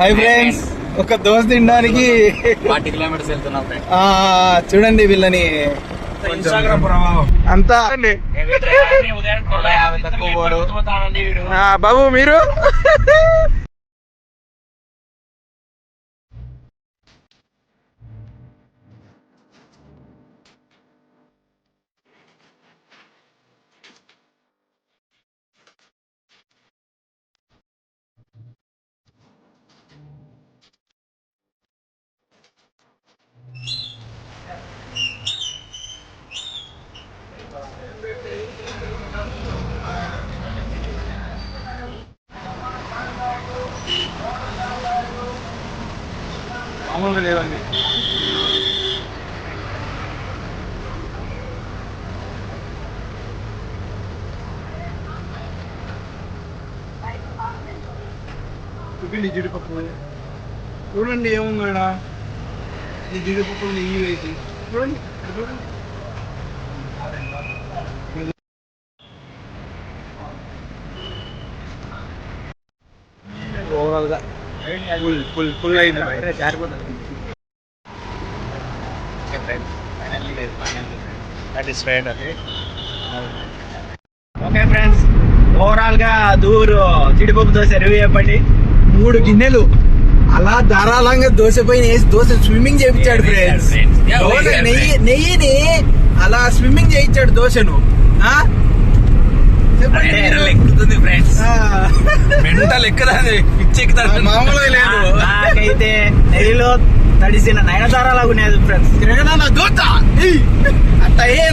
Hi friends ఒక దోశ తినడానికి forty kilometres వెళ్తున్నాం ఫ్రెండ్ ఆ, చూడండి వీళ్ళని. ఇన్స్టాగ్రామ్ ప్రభావం. అంతా. బాబు మీరు? మామూలుగా లేదండి చూపిండి జీడిపప్పు. చూడండి ఏముంది ఇక్కడ ఈ జీడిపప్పు నెయ్యి వేసి. చూడండి చూడండి. ఓవరాల్గా ఫుల్ ఫుల్ ఫుల్ అయింది ఓకే ఫ్రెండ్స్ ఓవరాల్గా దూరు. జీడిపప్పు దోశ రివ్యూ చెప్పండి. మూడు గిన్నెలు. అలా ధారాళంగా దోశ పైన వేసి దోశ స్విమ్మింగ్ చేయించాడు ఫ్రెండ్స్ దోశ నెయ్యి నెయ్యిని అలా స్విమ్మింగ్ చేయించాడు దోశను. ఫ్రెండ్స్ ఆ. మెంటల్ ఎక్కదాది పిచ్చి ఎక్కుతాడు. మామూలుగా లేదు. నాకైతే నెయ్యిలో తడిసిన నయనతార లాగా ఉన్నది ఫ్రెండ్స్ తిరగడా నా దోశ ఏయ్. అట్ట ఏ